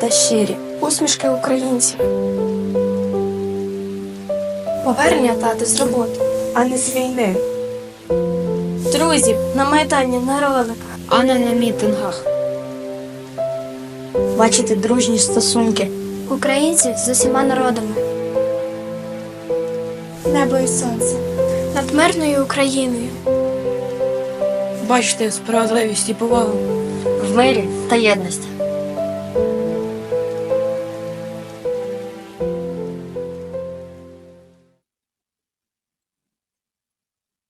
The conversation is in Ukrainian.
та щирі, усмішки українців. Повернення тати з роботи, а не з війни. Друзі на майдані на роликах. а не на мітингах. Бачити дружні стосунки. Українців з усіма народами. Небо і сонце. Над мирною Україною. Бачите справедливість і повагу. В мирі та єдності.